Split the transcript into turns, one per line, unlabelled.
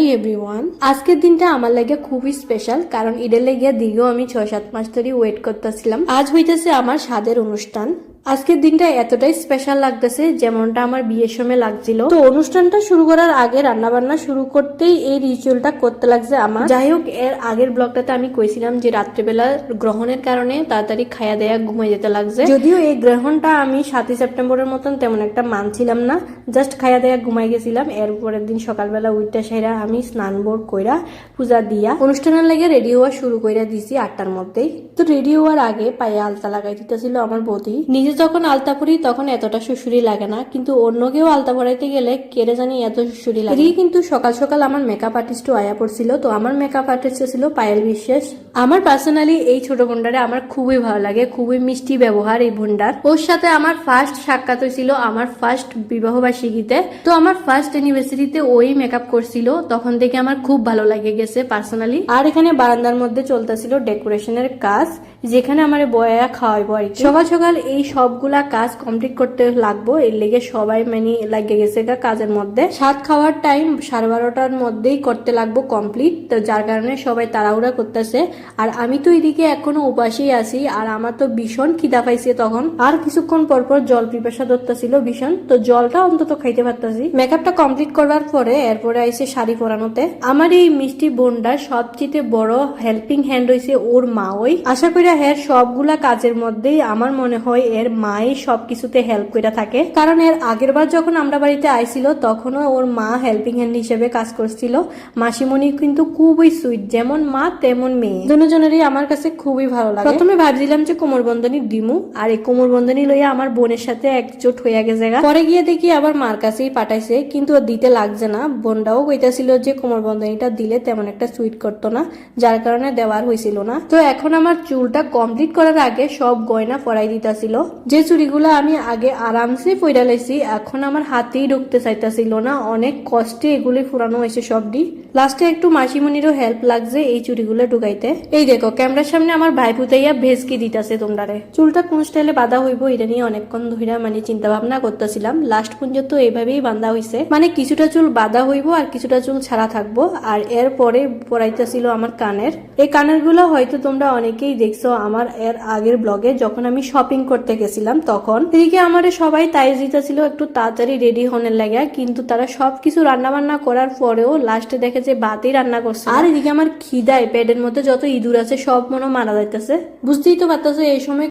Everyone. আজকের দিনটা আমার লাগে খুবই স্পেশাল, কারণ ঈদের লেগে দীর্ঘ আমি ছয় সাত মাস ধরে ওয়েট করতেছিলাম। আজ হইতেছে আমার স্বাদের অনুষ্ঠান। আজকের দিনটা এতটাই স্পেশাল লাগতেছে যেমনটা আমার বিয়ের সময় লাগছিল। তো অনুষ্ঠানটা শুরু করার আগে রান্না বান্না শুরু করতেই এই রিচুয়ালটা করতে লাগছে আমার। যাই হোক, এর আগের ব্লগটাতে আমি কইছিলাম যে রাত্রেবেলা গ্রহণের কারণে তাড়াতাড়ি খায়া দেয়া ঘুমাই যেতে লাগছে। যদিও এই গ্রহণটা আমি সাতই সেপ্টেম্বরের মতন তেমন একটা মানছিলাম না জাস্ট খায়া দেয়া ঘুমাই গেছিলাম। এর পরের দিন সকালবেলা উইটা সেরা আমি স্নান বোর্ড কইরা পূজা দিয়া অনুষ্ঠানের লাগে রেডি হওয়া শুরু কইরা দিছি আটটার মধ্যেই। তো রেডি হওয়ার আগে পায়ে আলতা লাগাই দিতেছিল আমার বৌদি। নিজে যখন আলতা পরি, তখন এতটা সুশুরি লাগে না। কিন্তু অন্য কেউ আলতা পরাইতে গেলে কেড়ে জানি এত সুশুরি লাগে। এদিকে কিন্তু সকাল সকাল আমার মেকআপ আর্টিস্টও আয়া পড়ছিল। তো আমার মেকআপ আর্টিস্ট ছিল পায়েল বিশ্বাস। আমার পার্সোনালি এই ছোট বোনটারে আমার খুবই ভালো লাগে। খুবই মিষ্টি ব্যবহার এই বোনটার। ওর সাথে আমার ফার্স্ট সাক্ষাৎ হয়েছিল আমার ফার্স্ট বিবাহ বার্ষিকীতে। তো আমার ফার্স্ট অ্যানিভার্সারিতে ওই মেকআপ করছিল। তখন থেকে আমার খুব ভালো লাগে গেছে পার্সোনালি আর এখানে বারান্দার মধ্যে চলতেছিল ডেকোরেশনের কাজ, যেখানে আমার বয়া খাওয়াইবো আর। সকাল সকাল এই সবগুলা কাজ কমপ্লিট করতে লাগবো। এর লেগে সবাই মানে লাগে গেছে গা কাজের মধ্যে। সাত খাওয়ার টাইম সাড়ে বারোটার মধ্যেই করতে লাগবো কমপ্লিট তো যার কারণে সবাই তাড়াহুড়া করতেছে। আর আমি তো এদিকে এখনও উপাসেই আছি, আর আমার তো ভীষণ খিদা পাইছে তখন। আর কিছুক্ষণ পর পর জল পিপাসা ধরতেছিল ভীষণ। তো জলটা অন্তত খাইতে পারতাছি। মেকআপটা কমপ্লিট করার পরে এরপরে আইসে শাড়ি পরানোতে। আমার এই মিষ্টি বোনটার সবচেয়ে বড় হেল্পিং হ্যান্ড হইছে ওর মা ওই। আশা করি এর সবগুলা কাজের মধ্যেই আমার মনে হয় এর মাই সবকিছুতে হেল্প করে থাকে। কারণ এর আগের বার যখন আমরা বাড়িতে আইছিল, তখনও ওর মা হেল্পিং হ্যান্ড হিসেবে কাজ করছিল। মাসিমণি কিন্তু খুবই সুইট যেমন মা তেমন মেয়ে। দুজনেরই আমার কাছে খুবই ভালো লাগে। প্রথমে ভাবছিলাম যে কোমর বন্ধনী দিমু, আর এই কোমর বন্ধনী লইয়া আমার বোনের সাথে একজোট হইয়া গেছে। পরে গিয়ে দেখি আবার মার কাছেই পাঠাইছে, কিন্তু দিতে লাগছে না। বোনটাও কইতাছিল যে কোমর বন্ধনীটা দিলে তেমন একটা সুইট করতো না, যার কারণে দেওয়ার হয়েছিল না। তো এখন আমার চুলটা কমপ্লিট করার আগে সব গয়না পরাই দিতাছিল। যে চুড়িগুলো আমি আগে আরামসে পইরা লাইছি, এখন আমার হাতেই ঢুকতে চাইতাছিল না। অনেক কষ্টে এগুলি ফুরানো হয়েছে সবটি। লাস্টে একটু মাসিমণিরও হেল্প লাগছে এই চুড়িগুলো ঢুকাইতে। এই দেখো, ক্যামেরার সামনে আমার ভাই পুতাইয়া ভেজকি দিতাছে তোমরারে। চুলটা কোন স্টাইলে বাঁধা হইব এটা নিয়ে অনেকক্ষণ ধইরা মানে চিন্তা ভাবনা করতেছিলাম। লাস্ট পর্যন্ত এইভাবেই বাঁধা হইছে। মানে কিছুটা চুল বাঁধা হইব আর কিছুটা চুল ছাড়া থাকব। আর এর পরে পরাইতেছিল আমার কানের। এই কানেরগুলো হয়তো তোমরা অনেকেই দেখছ আমার এর আগের ব্লগে যখন আমি শপিং করতে গেছিলাম তখন। এদিকে আমার সবাই তাই দিতেছিল একটু তাড়াতাড়ি রেডি হনের লাগে। কিন্তু তারা সবকিছু রান্না বান্না করার পরেও লাস্টে দেখে যে বাতি রান্না করছে। আর এদিকে আমার খিদায় পেটের মধ্যে যত ইঁদুর আছে সব মনে মারা যাইতেছে। বুঝতেই তো পারতেছে, এই সময়